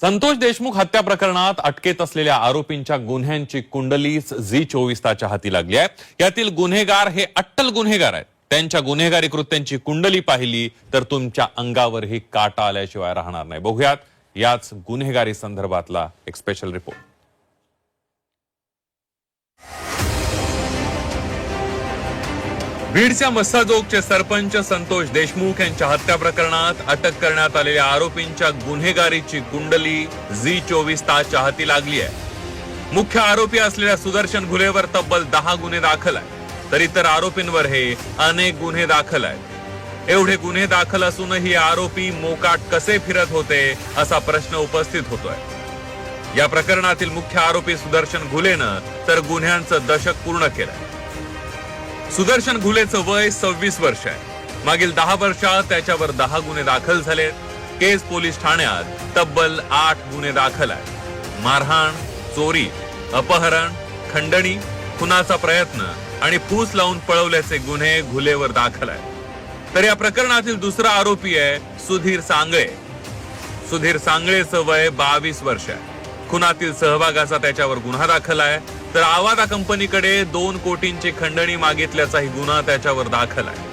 संतोष देशमुख हत्या प्रकरणात अटकेत असलेल्या आरोपींच्या गुन्ह्यांची कुंडलीच झी चोवीस ताच्या हाती लागली आहे. यातील गुन्हेगार हे अट्टल गुन्हेगार आहेत. त्यांच्या गुन्हेगारी कृत्यांची कुंडली पाहिली तर तुमच्या अंगावरही काटा आल्याशिवाय राहणार नाही. बघूयात याच गुन्हेगारी संदर्भातला एक स्पेशल रिपोर्ट बीडच्या मस्साजोगचे सरपंच संतोष देशमुख यांच्या हत्या प्रकरणात अटक करण्यात आलेल्या आरोपींच्या गुन्हेगारीची कुंडली झी चोवीस तासच्या हाती लागली आहे. मुख्य आरोपी असलेल्या सुदर्शन घुलेवर तब्बल दहा गुन्हे दाखल आहेत. तर इतर आरोपींवर हे अनेक गुन्हे दाखल आहेत. एवढे गुन्हे दाखल असूनही आरोपी मोकाट कसे फिरत होते असा प्रश्न उपस्थित होतोय. या प्रकरणातील मुख्य आरोपी सुदर्शन घुलेनं तर गुन्ह्यांचं दशक पूर्ण केलंय. सुदर्शन घुलेचं वय सव्वीस वर्ष आहे. मागील दहा वर्षात त्याच्यावर दहा गुन्हे दाखल झाले. केज पोलीस ठाण्यात तब्बल आठ गुन्हे दाखल आहेत. मारहाण चोरी अपहरण खंडणी खुनाचा प्रयत्न आणि फूस लावून पळवल्याचे गुन्हे घुलेवर दाखल आहेत. तर या प्रकरणातील दुसरा आरोपी आहे सुधीर सांगळे. सुधीर सांगळेचं वय बावीस वर्ष आहे. खुनातील सहभागाचा त्याच्यावर गुन्हा दाखल आहे. तर आवादा कंपनीकडे दोन कोटींची खंडणी मागितल्याचाही गुन्हा त्याच्यावर दाखल आहे.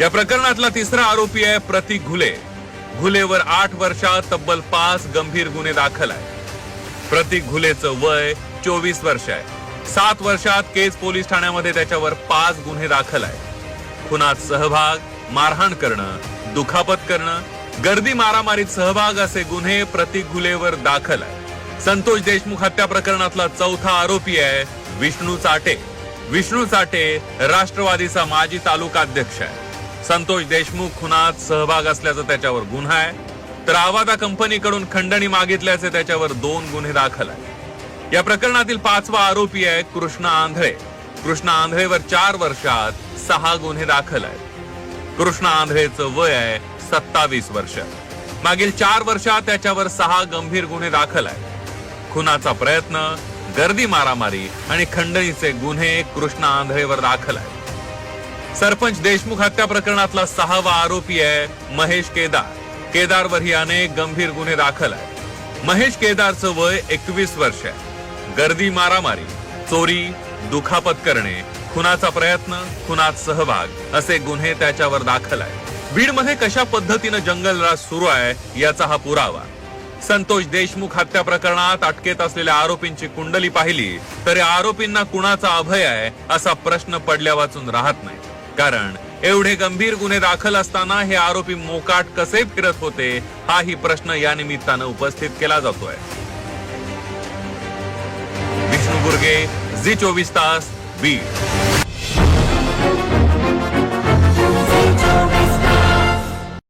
या प्रकरणातला तिसरा आरोपी आहे प्रतीक घुले. घुलेवर आठ वर्षात तब्बल पाच गंभीर गुन्हे दाखल आहे प्रतीक घुलेचं वय चोवीस वर्ष आहे. सात वर्षात केज पोलीस ठाण्यामध्ये त्याच्यावर पाच गुन्हे दाखल आहे खुनात सहभाग मारहाण करणं दुखापत करणं गर्दी मारामारीत सहभाग असे गुन्हे प्रतीक घुलेवर दाखल आहे संतोष देशमुख हत्या प्रकरणातला चौथा आरोपी आहे विष्णू चाटे. विष्णू चाटे राष्ट्रवादीचा माजी तालुका अध्यक्ष आहे. संतोष देशमुख खुनात सहभाग असल्याचा त्याच्यावर गुन्हा आहे. तर आवादा कंपनीकडून खंडणी मागितल्याचे त्याच्यावर दोन गुन्हे दाखल आहे या प्रकरणातील पाचवा आरोपी आहे कृष्णा आंधळे. कृष्णा आंधळेवर चार वर्षात सहा गुन्हे दाखल आहेत. कृष्णा आंधळेचं वय आहे सत्तावीस वर्ष. मागील चार वर्षात त्याच्यावर सहा गंभीर गुन्हे दाखल आहेत. खुनाचा प्रयत्न गर्दी मारामारी आणि खंडणीचे गुन्हे कृष्णा आंधळेवर दाखल आहे सरपंच देशमुख हत्या प्रकरणातला सहावा आरोपी आहे महेश केदार. केदारवरही अनेक गंभीर गुन्हे दाखल आहेत. महेश केदारचं वय एकवीस वर्ष आहे. गर्दी मारामारी चोरी दुखापत करणे खुनाचा प्रयत्न खुनात सहभाग असे गुन्हे त्याच्यावर दाखल आहेत. बीडमध्ये कशा पद्धतीनं जंगलराज सुरू आहे याचा हा पुरावा संतोष देशमुख हत्या प्रकरणात अटकेत असलेल्या आरोपींची कुंडली पाहिली तर या आरोपींना कुणाचा अभय आहे असा प्रश्न पडल्या वाचून राहत नाही. कारण एवढे गंभीर गुन्हे दाखल असताना हे आरोपी मोकाट कसे फिरत होते हाही प्रश्न या निमित्तानं उपस्थित केला जातोय. विष्णू गुर्गे झी चोवीस तास बीड.